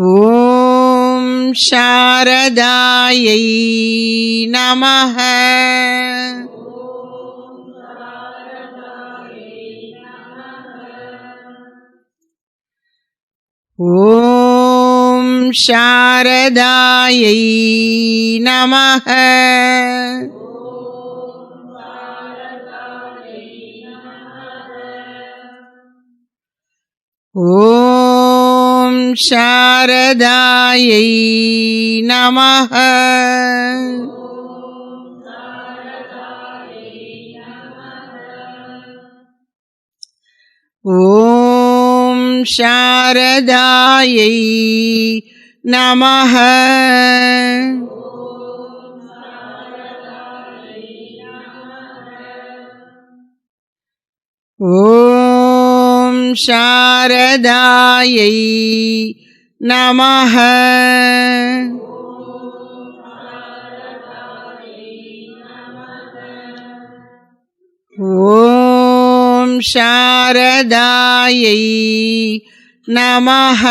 ॐ शारदायै नमः ॐ शारदायै नमः ॐ शारदायै नमः ॐ शारदायै नमः ॐ शारदायै नमः ॐ शारदायै नमः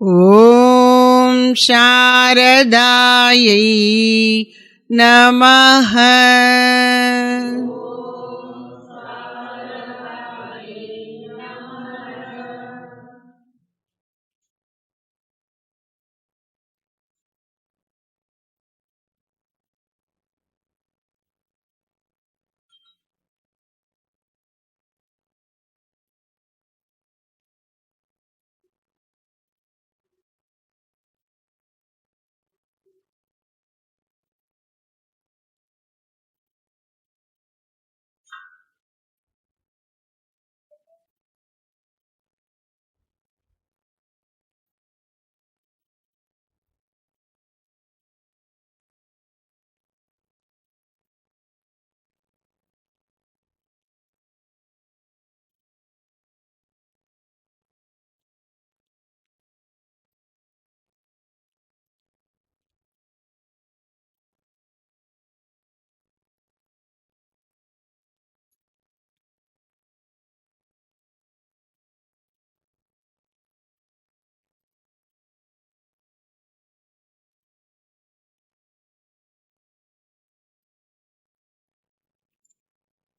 ॐ शारदायै नमः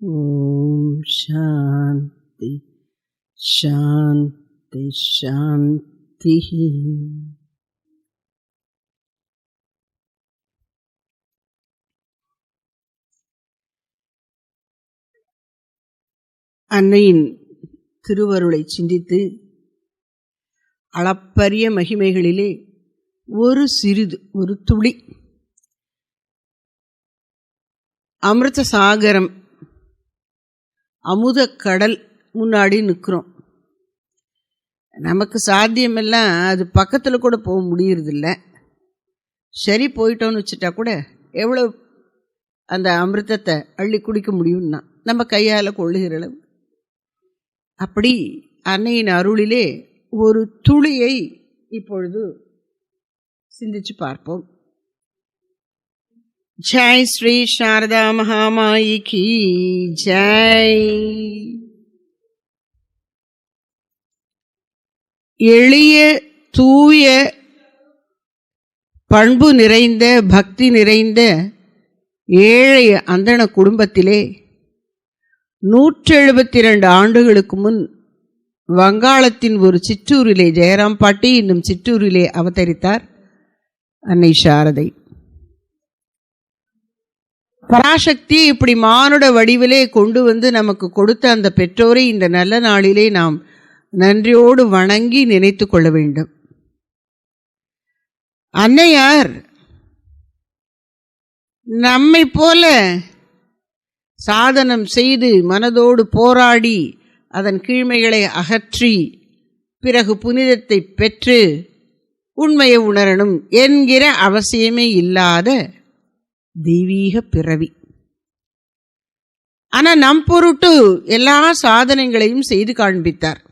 ஓம் சாந்தி சாந்தி சாந்தி அன்னையின் திருவருளை சிந்தித்து அளப்பரிய மகிமைகளிலே ஒரு சிறிது ஒரு துளி. அமிர்த சாகரம் அமுத கடல் முன்னாடி நிற்கிறோம் நமக்கு சாத்தியமெல்லாம் அது பக்கத்தில் கூட போக முடியறதில்ல. சரி போயிட்டோன்னு வச்சுட்டா கூட எவ்வளோ அந்த அமிர்தத்தை அள்ளி குடிக்க முடியும்னா நம்ம கையால் கொள்ளுகிற அளவு. அப்படி அன்னையின் அருளிலே ஒரு துளியை இப்பொழுது சிந்திச்சு பார்ப்போம். ஜெய் ஸ்ரீ சாரதா மகாமாயி கி ஜெய். எளிய தூய பண்பு நிறைந்த பக்தி நிறைந்த ஏழை அந்தண குடும்பத்திலே நூற்றெழுபத்தி ரெண்டு ஆண்டுகளுக்கு முன் வங்காளத்தின் ஒரு சிற்றூரிலே ஜெயராம் பாட்டி என்னும் சிற்றூரிலே அவதரித்தார் அன்னை சாரதை. பராசக்தி இப்படி மானுட வடிவிலே கொண்டு வந்து நமக்கு கொடுத்த அந்த பெற்றோரை இந்த நல்ல நாளிலே நாம் நன்றியோடு வணங்கி நினைத்து கொள்ள வேண்டும். அன்னையார் நம்மை போல சாதனம் செய்து மனதோடு போராடி அதன் கீழ்மைகளை அகற்றி பிறகு புனிதத்தை பெற்று உண்மையை உணரணும் என்கிற அவசியமே இல்லாத தெய்வீக பிறவி. ஆனா நம் பொருட்டு எல்லா சாதனைகளையும் செய்து காண்பித்தார்.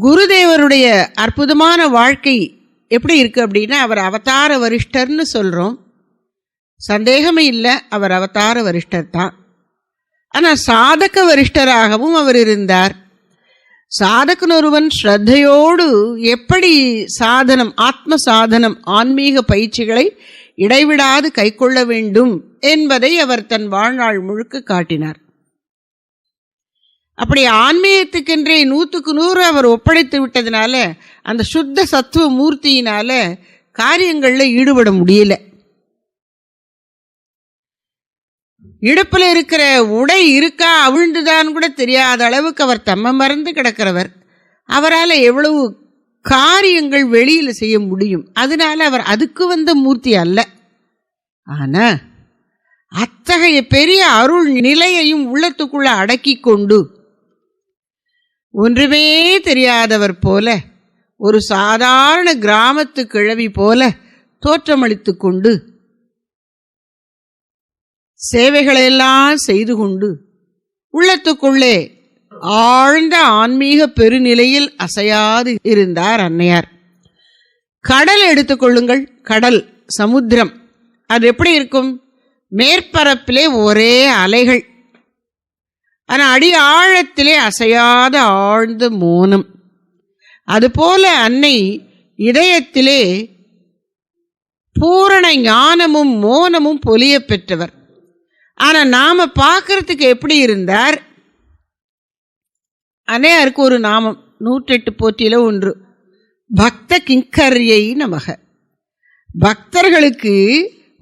குருதேவருடைய அற்புதமான வாழ்க்கை எப்படி இருக்கு அப்படின்னா அவர் அவதார வரிஷ்டர்னு சொல்றோம். சந்தேகமே இல்லை அவர் அவதார வரிஷ்டர் தான். ஆனால் சாதக வரிஷ்டராகவும் அவர் இருந்தார். சாதகன் ஒருவன் ஸ்ரத்தையோடு எப்படி சாதனம் ஆத்ம சாதனம் ஆன்மீக பயிற்சிகளை இடைவிடாது கைக்கொள்ள வேண்டும் என்பதை அவர் தன் வாழ்நாள் முழுக்க காட்டினார். அப்படி ஆன்மீகத்துக்கென்றே நூற்றுக்கு நூறு அவர் ஒப்படைத்து விட்டதுனால அந்த சுத்த சத்துவ மூர்த்தியினால காரியங்களில் ஈடுபட முடியல. இடுப்பில் இருக்கிற உடை இருக்கா அவிழ்ந்துதான் கூட தெரியாத அளவுக்கு அவர் தம்ம மறந்து கிடக்கிறவர். அவரால் எவ்வளவு காரியங்கள் வெளியில் செய்ய முடியும். அதனால அவர் அதுக்கு வந்த மூர்த்தி அல்ல. ஆனால் அத்தகைய பெரிய அருள் நிலையையும் உள்ளத்துக்குள்ள அடக்கி கொண்டு ஒன்றுமே தெரியாதவர் போல ஒரு சாதாரண கிராமத்து கிழவி போல தோற்றமளித்து கொண்டு சேவைகளையெல்லாம் செய்து கொண்டு உள்ளத்துக்குள்ளே ஆழ்ந்த ஆன்மீக பெருநிலையில் அசையாது இருந்தார் அன்னையார். கடல் எடுத்துக்கொள்ளுங்கள் கடல் சமுத்திரம். அது எப்படி இருக்கும்? மேற்பரப்பிலே ஒரே அலைகள். ஆனால் அடி ஆழத்திலே அசையாத ஆழ்ந்த மோனம். அதுபோல அன்னை இதயத்திலே பூரண ஞானமும் மோனமும் பொலிய பெற்றவர். ஆனால் நாம் பார்க்கறதுக்கு எப்படி இருந்தார்? அன்னையாருக்கு ஒரு நாமம் நூற்றெட்டு போட்டியில் ஒன்று. பக்த கிங்கர்யை நமக. பக்தர்களுக்கு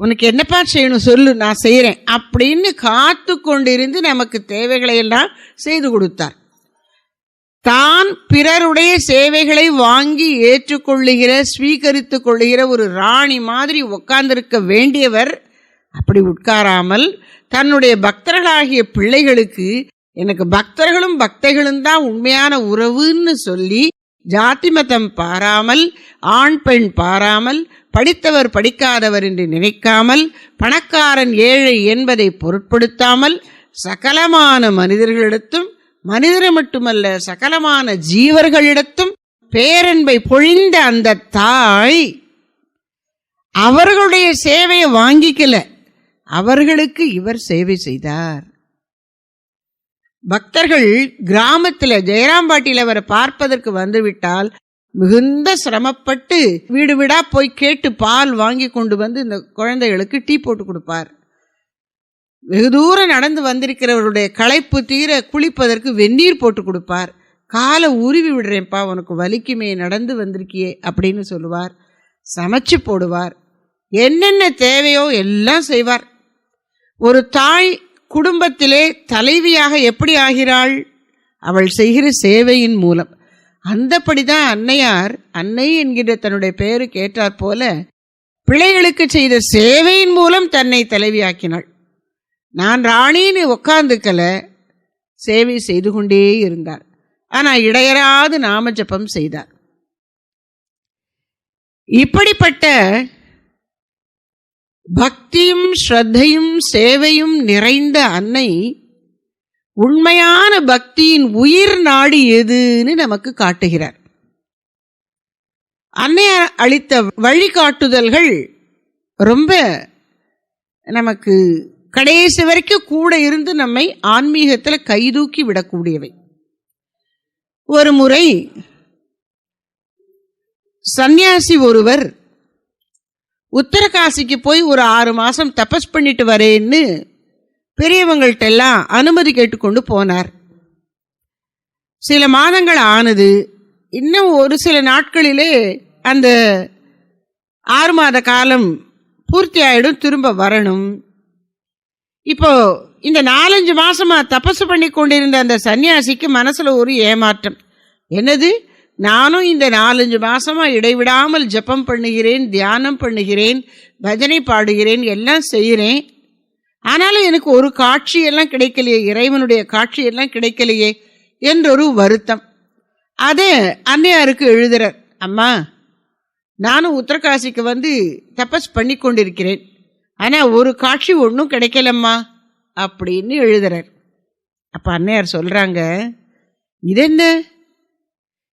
உனக்கு என்னப்பா செய்யணும் சொல்லு நான் செய்கிறேன் அப்படின்னு காத்து கொண்டிருந்து நமக்கு தேவைகளை எல்லாம் செய்து கொடுத்தார். தான் பிறருடைய சேவைகளை வாங்கி ஏற்றுக்கொள்ளுகிற ஸ்வீகரித்து கொள்ளுகிற ஒரு ராணி மாதிரி உட்கார்ந்திருக்க வேண்டியவர் அப்படி உட்காராமல் தன்னுடைய பக்தர்களாகிய பிள்ளைகளுக்கு எனக்கு பக்தர்களும் பக்தைகளும் தான் உண்மையான உறவுன்னு சொல்லி ஜாதி மதம் பாராமல் ஆண் பெண் பாராமல் படித்தவர் படிக்காதவர் என்று நினைக்காமல் பணக்காரன் ஏழை என்பதை பொருட்படுத்தாமல் சகலமான மனிதர்களிடத்தும் மனிதர் மட்டுமல்ல சகலமான ஜீவர்களிடத்தும் பேரன்பை பொழிந்த அந்த தாய் அவர்களுடைய சேவையை வாங்கிக்கல. அவர்களுக்கு இவர் சேவை செய்தார். பக்தர்கள் கிராமத்தில் ஜெயராம்பாட்டியில் அவரை பார்ப்பதற்கு வந்துவிட்டால் மிகுந்த சிரமப்பட்டு வீடு வீடா போய் கேட்டு பால் வாங்கி கொண்டு வந்து இந்த குழந்தைகளுக்கு டீ போட்டு கொடுப்பார். வெகு தூரம் நடந்து வந்திருக்கிறவருடைய களைப்பு தீர குளிப்பதற்கு வெந்நீர் போட்டு கொடுப்பார். காலை உருவி விடுறேன்ப்பா உனக்கு வலிக்குமே நடந்து வந்திருக்கியே அப்படின்னு சொல்லுவார். சமைச்சு போடுவார். என்னென்ன தேவையோ எல்லாம் செய்வார். ஒரு தாய் குடும்பத்திலே தலைவியாக எப்படி ஆகிறாள்? அவள் செய்கிற சேவையின் மூலம். அந்தப்படிதான் அன்னையார் அன்னை என்கிற தன்னுடைய பெயரு கேட்டார் போல பிள்ளைகளுக்கு செய்த சேவையின் மூலம் தன்னை தலைவியாக்கினாள். நான் ராணின்னு உட்காந்துக்கல சேவை செய்து கொண்டே இருந்தார். ஆனால் இடையராது நாம ஜபம் செய்தார். இப்படிப்பட்ட பக்தியும் ஸ்ரத்தையும் சேவையும் நிறைந்த அன்னை உண்மையான பக்தியின் உயிர் நாடு எதுன்னு நமக்கு காட்டுகிறார். அன்னை அளித்த வழிகாட்டுதல்கள் ரொம்ப நமக்கு கடைசி வரைக்கும் கூட இருந்து நம்மை ஆன்மீகத்தில் கைதூக்கி விடக்கூடியவை. ஒரு முறை சந்நியாசி ஒருவர் உத்தரகாசிக்கு போய் ஒரு ஆறு மாதம் தபஸ் பண்ணிட்டு வரேன்னு பெரியவங்கள்ட்ட எல்லாம் அனுமதி கேட்டுக்கொண்டு போனார். சில மாதங்கள் ஆனது. இன்னும் ஒரு சில நாட்களிலே அந்த ஆறு மாத காலம் பூர்த்தி ஆகிடும் திரும்ப வரணும். இப்போ இந்த நாலஞ்சு மாசமா தபசு பண்ணி கொண்டிருந்த அந்த சன்னியாசிக்கு மனசுல ஒரு ஏமாற்றம். என்னது? நானும் இந்த நாலஞ்சு மாதமாக இடைவிடாமல் ஜெபம் பண்ணுகிறேன் தியானம் பண்ணுகிறேன் பஜனை பாடுகிறேன் எல்லாம் செய்கிறேன். ஆனாலும் எனக்கு ஒரு காட்சியெல்லாம் கிடைக்கலையே இறைவனுடைய காட்சியெல்லாம் கிடைக்கலையே என்றொரு வருத்தம். அதே அன்னையாருக்கு எழுதுகிறார் அம்மா நானும் உத்தரகாசிக்கு வந்து தபஸ் பண்ணி கொண்டிருக்கிறேன். ஆனால் ஒரு காட்சி ஒன்றும் கிடைக்கலம்மா அப்படின்னு எழுதுறார். அப்போ அன்னையார் சொல்கிறாங்க இது என்ன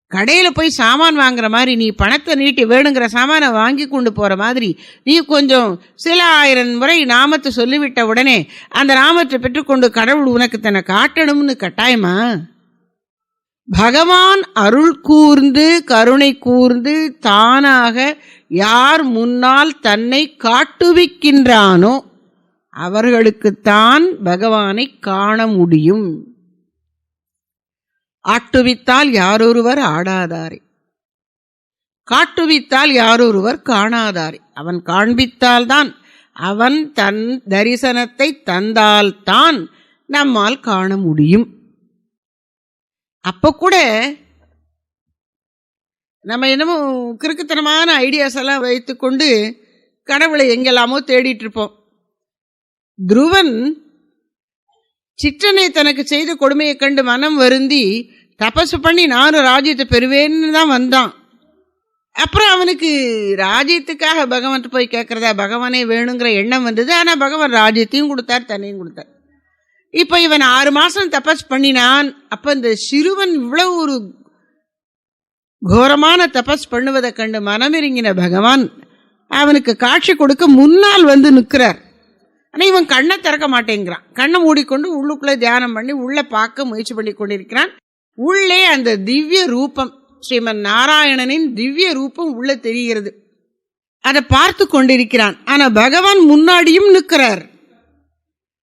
கடையில் போய் சாமான் வாங்குற மாதிரி நீ பணத்தை நீட்டி வேணுங்கிற சாமானை வாங்கி கொண்டு போகிற மாதிரி நீ கொஞ்சம் சில ஆயிரம் முறை நாமத்தை சொல்லிவிட்ட உடனே அந்த நாமத்தை பெற்றுக்கொண்டு கடவுள் உனக்கு தன்னை காட்டணும்னு கட்டாயமா? பகவான் அருள் கூர்ந்து கருணை கூர்ந்து தானாக யார் முன்னால் தன்னை காட்டுவிக்கின்றானோ அவர்களுக்குத்தான் பகவானை காண முடியும். ஆட்டுவித்தால் யாரொருவர் ஆடாதாரே. காட்டுவித்தால் யாரொருவர் காணாதாரே. அவன் காண்பித்தால்தான் அவன் தன் தரிசனத்தை தந்தால்தான் நம்மால் காண முடியும். அப்போ கூட நம்ம என்னமோ கிறுக்குத்தனமான ஐடியாஸ் எல்லாம் வைத்துக்கொண்டு கடவுளை எங்கெல்லாமோ தேடிட்டு இருப்போம். துருவன் சிற்றனை தனக்கு செய்த கொடுமையை கண்டு மனம் வருந்தி தபசு பண்ணி நானும் ராஜ்யத்தை பெறுவேன்னு தான் வந்தான். அப்புறம் அவனுக்கு ராஜ்யத்துக்காக பகவான் போய் கேட்குறதா பகவானே வேணுங்கிற எண்ணம் வந்தது. ஆனால் பகவான் ராஜ்யத்தையும் கொடுத்தார் தன்னையும் கொடுத்தார். இப்போ இவன் ஆறு மாதம் தபஸ் பண்ணினான். அப்போ இந்த சிறுவன் இவ்வளோ ஒரு கோரமான தபஸ் பண்ணுவதை கண்டு மனமிறங்கின பகவான் அவனுக்கு காட்சி கொடுக்க முன்னால் வந்து நிற்கிறார். ஆனால் இவன் கண்ணை திறக்க மாட்டேங்கிறான். கண்ணை மூடிக்கொண்டு உள்ளுக்குள்ளே தியானம் பண்ணி உள்ளே பார்க்க முயற்சி பண்ணி கொண்டிருக்கிறான். உள்ளே அந்த திவ்ய ரூபம் ஸ்ரீமன் நாராயணனின் திவ்ய ரூபம் உள்ளே தெரிகிறது. அதை பார்த்து கொண்டிருக்கிறான். ஆனால் பகவான் முன்னாடியும் நிற்கிறார்.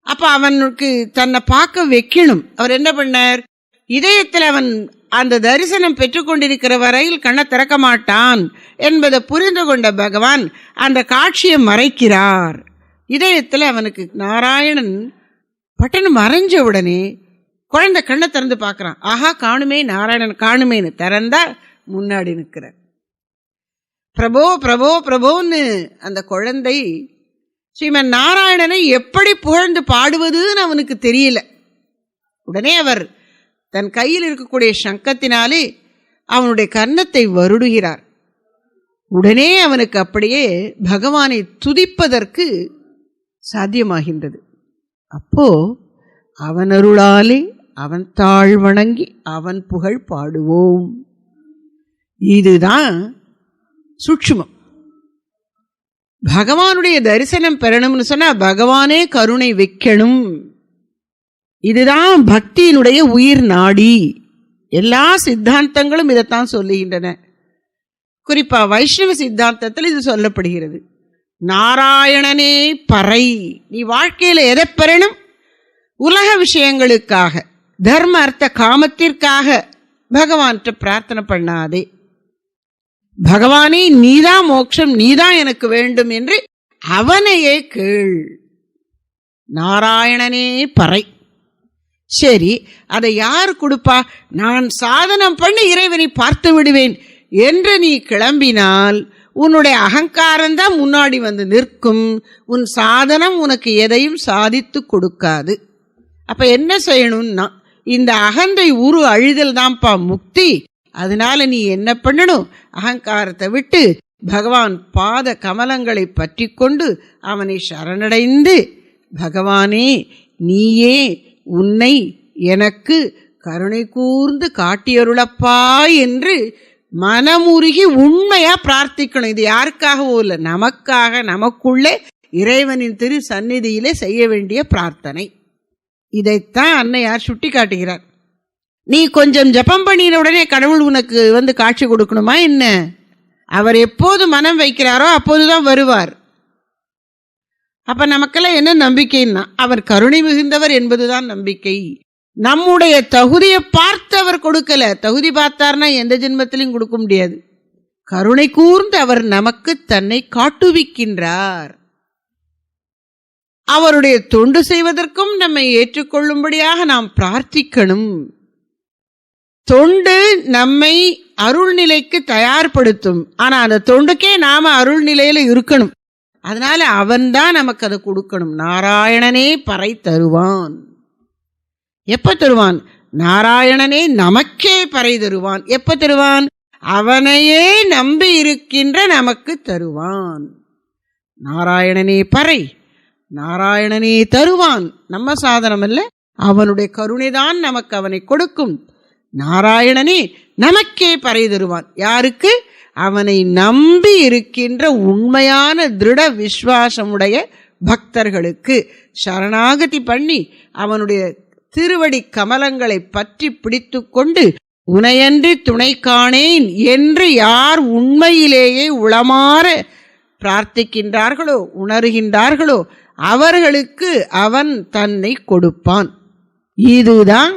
அப்போ அவனுக்கு தன்னை பார்க்க வைக்கணும். அவர் என்ன பண்ணார்? இதயத்தில் அவன் அந்த தரிசனம் பெற்றுக்கொண்டிருக்கிற வரையில் கண்ணை திறக்க மாட்டான் என்பதை புரிந்து கொண்ட பகவான் அந்த காட்சியை மறைக்கிறார். இதயத்தில் அவனுக்கு நாராயணன் பட்டனு மறைஞ்ச உடனே குழந்தை கண்ணை திறந்து பார்க்குறான். ஆஹா காணுமே நாராயணன் காணுமேன்னு திறந்தா முன்னாடி நிற்கிறார் பிரபோ பிரபோ பிரபோன்னு அந்த குழந்தை ஸ்ரீமன் நாராயணனை எப்படி புகழ்ந்து பாடுவதுன்னு அவனுக்கு தெரியல. உடனே அவர் தன் கையில் இருக்கக்கூடிய சங்கத்தினாலே அவனுடைய கன்னத்தை வருடுகிறார். உடனே அவனுக்கு அப்படியே பகவானை துதிப்பதற்கு சாத்தியமாகின்றது. அப்போ அவனருளாலே அவன் தாழ் வணங்கி அவன் புகழ் பாடுவோம். இதுதான் சூட்சுமம். பகவானுடைய தரிசனம் பெறணும்னு சொன்னால் பகவானே கருணை வைக்கணும். இதுதான் பக்தியினுடைய உயிர் நாடி. எல்லா சித்தாந்தங்களும் இதைத்தான் சொல்லுகின்றன. குறிப்பாக வைஷ்ணவ சித்தாந்தத்தில் இது சொல்லப்படுகிறது. நாராயணனே பறை. நீ வாழ்க்கையில் எதை பெறணும்? உலக விஷயங்களுக்காக தர்ம அர்த்த காமத்திற்காக பகவான்கிட்ட பிரார்த்தனை பண்ணாதே. பகவானே நீதான் மோட்சம் நீதான் எனக்கு வேண்டும் என்று அவனையே கேள். நாராயணனே பறை. சரி அதை யார் கொடுப்பா? நான் சாதனம் பண்ணி இறைவனை பார்த்து விடுவேன் என்று நீ கிளம்பினால் உன்னுடைய அகங்காரம்தான் முன்னாடி வந்து நிற்கும். உன் சாதனம் உனக்கு எதையும் சாதித்து கொடுக்காது. அப்போ என்ன செய்யணும்னா இந்த அகந்தை உரு அழிதல் தான்ப்பா முக்தி. அதனால நீ என்ன பண்ணணும்? அகங்காரத்தை விட்டு பகவான் பாத கமலங்களை பற்றி கொண்டு அவனை சரணடைந்து பகவானே நீயே உன்னை எனக்கு கருணை கூர்ந்து காட்டியருளப்பா என்று மனமுருகி உண்மையா பிரார்த்திக்கணும். இது யாருக்காகவோ இல்லை நமக்காக நமக்குள்ளே இறைவனின் திரு சந்நிதியிலே செய்ய வேண்டிய பிரார்த்தனை. இதைத்தான் அன்னையார் சுட்டி காட்டுகிறார் நீ கொஞ்சம் ஜபம் பண்ணின உடனே கடவுள் உனக்கு வந்து காட்சி கொடுக்கணுமா என்ன? அவர் எப்போது மனம் வைக்கிறாரோ அப்போதுதான் வருவார். அப்ப நமக்கெல்லாம் என்ன நம்பிக்கைன்னா அவர் கருணை மிகுந்தவர் என்பதுதான் நம்பிக்கை. நம்முடைய தகுதியை பார்த்து அவர் கொடுக்கல. தகுதி பார்த்தார்னா எந்த ஜென்மத்திலையும் கொடுக்க முடியாது. கருணை கூர்ந்து அவர் நமக்கு தன்னை காட்டுவிக்கின்றார். அவருடைய தொண்டு செய்வதற்கும் நம்மை ஏற்றுக்கொள்ளும்படியாக நாம் பிரார்த்திக்கணும். தொண்டு நம்மை அருள்நிலைக்கு தயார்படுத்தும். ஆனா அந்த தொண்டுக்கே நாம அருள்நிலையில இருக்கணும். அதனால அவன்தான் நமக்கு அதை கொடுக்கணும். நாராயணனே பறை தருவான். எப்போ தருவான்? நாராயணனே நமக்கே பறை தருவான். எப்போ தருவான்? அவனையே நம்பி இருக்கின்ற நமக்கு தருவான். நாராயணனே பறை நாராயணனே தருவான். நம்ம சாதனம் அல்ல அவனுடைய கருணைதான் நமக்கு அவனை கொடுக்கும். நாராயணனே நமக்கே பறை தருவான். யாருக்கு? அவனை நம்பி இருக்கின்ற உண்மையான திருட விஸ்வாசமுடைய பக்தர்களுக்கு. சரணாகதி பண்ணி அவனுடைய திருவடி கமலங்களை பற்றி பிடித்து கொண்டு உனையன்றி துணை காணேன் என்று யார் உண்மையிலேயே உளமாற பிரார்த்திக்கின்றார்களோ உணர்கின்றார்களோ அவர்களுக்கு அவன் தன்னை கொடுப்பான். இதுதான்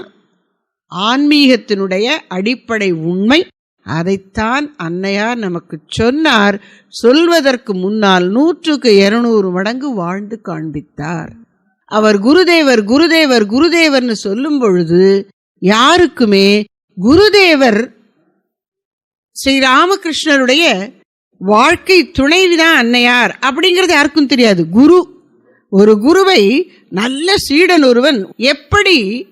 ஆன்மீகத்தினுடைய அடிப்படை உண்மை. அதைத்தான் அன்னையார் நமக்கு சொன்னார். சொல்வதற்கு முன்னால் நூற்றுக்கு இருநூறு மடங்கு வாழ்ந்து காண்பித்தார். அவர் குருதேவர் குருதேவர் குருதேவர்னு சொல்லும் பொழுது யாருக்குமே குருதேவர் ஸ்ரீ ராமகிருஷ்ணருடைய வாழ்க்கை துணைவிதான் அன்னையார் அப்படிங்கிறது யாருக்கும் தெரியாது. குரு ஒரு குருவை நல்ல சீடன் ஒருவன் எப்படி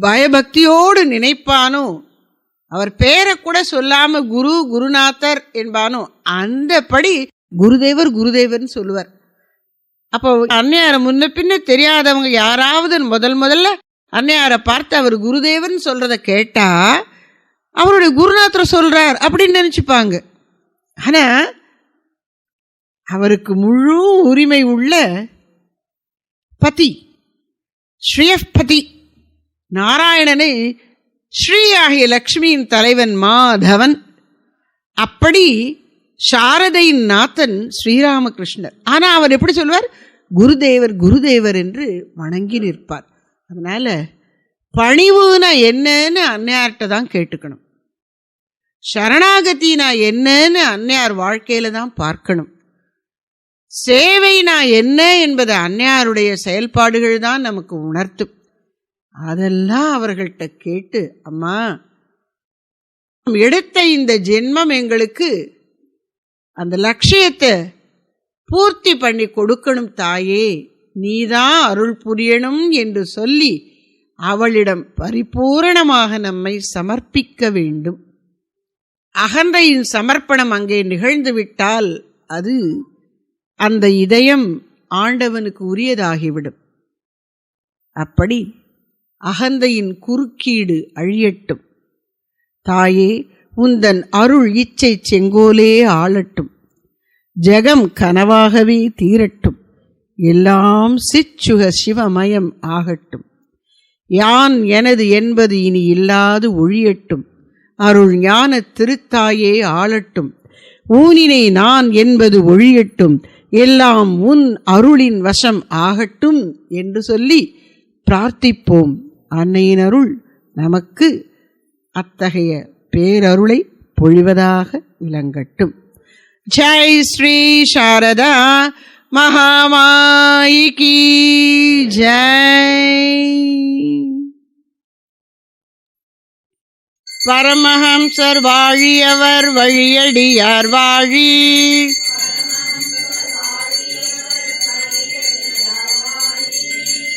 பயபக்தியோடு நினைப்பானோ அவர் பேரை கூட சொல்லாம குரு குருநாதர் என்பானோ அந்தபடி குருதேவர் குருதேவர்னு சொல்லுவார். அப்போ அன்னையாரை முன்ன பின்ன தெரியாதவங்க யாராவது முதல் முதல்ல அன்னையாரை பார்த்து அவர் குருதேவன் சொல்றத கேட்டா அவருடைய குருநாத்திர சொல்றார் அப்படின்னு நினைச்சுப்பாங்க. ஆனா அவருக்கு முழு உரிமை உள்ள பதி ஸ்ரீயபதி நாராயணனை ஸ்ரீ ஆகிய லக்ஷ்மியின் தலைவன் மாதவன். அப்படி சாரதையின் நாத்தன் ஸ்ரீராமகிருஷ்ணர். ஆனால் அவர் எப்படி சொல்வார்? குருதேவர் குருதேவர் என்று வணங்கி நிற்பார். அதனால் பணிவுனா என்னன்னு அன்னையார்கிட்ட தான் கேட்டுக்கணும். சரணாகத்தினா என்னன்னு அன்னையார் வாழ்க்கையில் தான் பார்க்கணும். சேவைனா என்ன என்பதை அன்னையாருடைய செயல்பாடுகள் தான் நமக்கு உணர்த்தும். அதெல்லாம் அவர்கள்ட்ட கேட்டு அம்மா எடுத்த இந்த ஜென்மம் எங்களுக்கு அந்த லட்சியத்தை பூர்த்தி பண்ணி கொடுக்கணும் தாயே. நீதான் அருள் புரியணும் என்று சொல்லி அவளிடம் பரிபூரணமாக நம்மை சமர்ப்பிக்க வேண்டும். அகந்தையின் சமர்ப்பணம் அங்கே நிகழ்ந்துவிட்டால் அது அந்த இதயம் ஆண்டவனுக்கு உரியதாகிவிடும். அப்படி அகந்தையின் குறுக்கீடு அழியட்டும். தாயே உந்தன் அருள் இச்சை செங்கோலே ஆளட்டும். ஜெகம் கனவாகவே தீரட்டும். எல்லாம் சிச்சுக சிவமயம் ஆகட்டும். யான் எனது என்பது இனி இல்லாது ஒழியட்டும். அருள் ஞான திருத்தாயே ஆளட்டும். ஊனினை நான் என்பது ஒழியட்டும். எல்லாம் உன் அருளின் வசம் ஆகட்டும் என்று சொல்லி பிரார்த்திப்போம். அன்னையின் அருள் நமக்கு அத்தகைய பேரருளை பொழிவதாக விளங்கட்டும். ஜெய் ஸ்ரீ சாரதா மகாமாயிகி ஜெய். பரமஹம்சர் வாழியவர் வழியடியார் வாழி.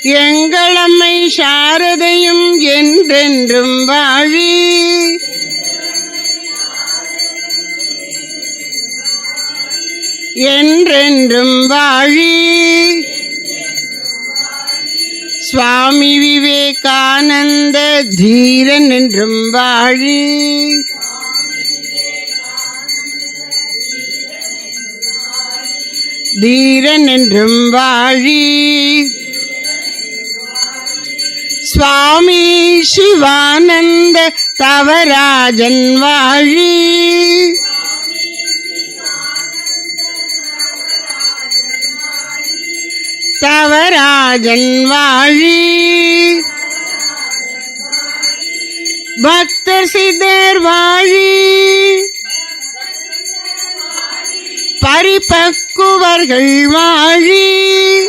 எங்களம்மை சாரதையும் என்றென்றும் வாழி. என்றென்றும் வாழி. சுவாமி விவேகானந்த தீரன் என்றும் வாழி. தீரன் என்றும் வாழி. சுவாமி சிவானந்த தவராஜன் வாழி. தவராஜன் வாழி. பக்தர் சித்தர் வாழி. பரிபக்குவர்கள் வாழி.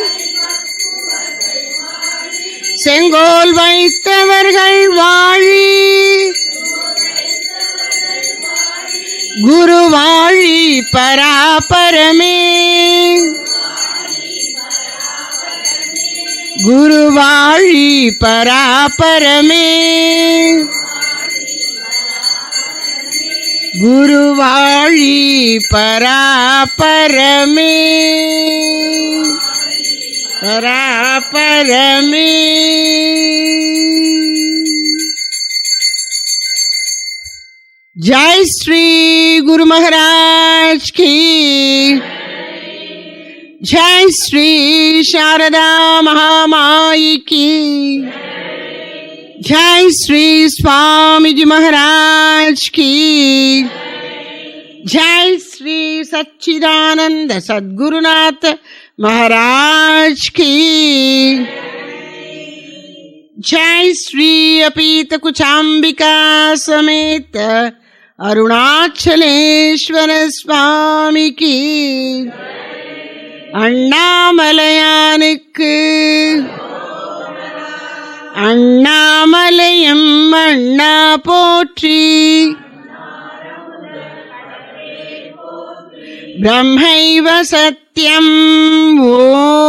செங்கோல் வைத்தவர்கள் வாழி. குரு வாழி பராபரமே. गुरुवाणी परापर में गुरुवाणी परापर में परापर में जय श्री गुरु महाराज की। जय श्री शारदा महामाई की। जय श्री स्वामी जी महाराज की। जय श्री सच्चिदानंद सदगुरुनाथ महाराज की। जय श्री अपीत कुचाम्बिका समेत अरुणाचलेश्वर स्वामी की। அண்ணாமலையானுக்கு. அண்ணாமலையும் அண்ணா போற்றி. பிரம்மைவ சத்யம் ஓ.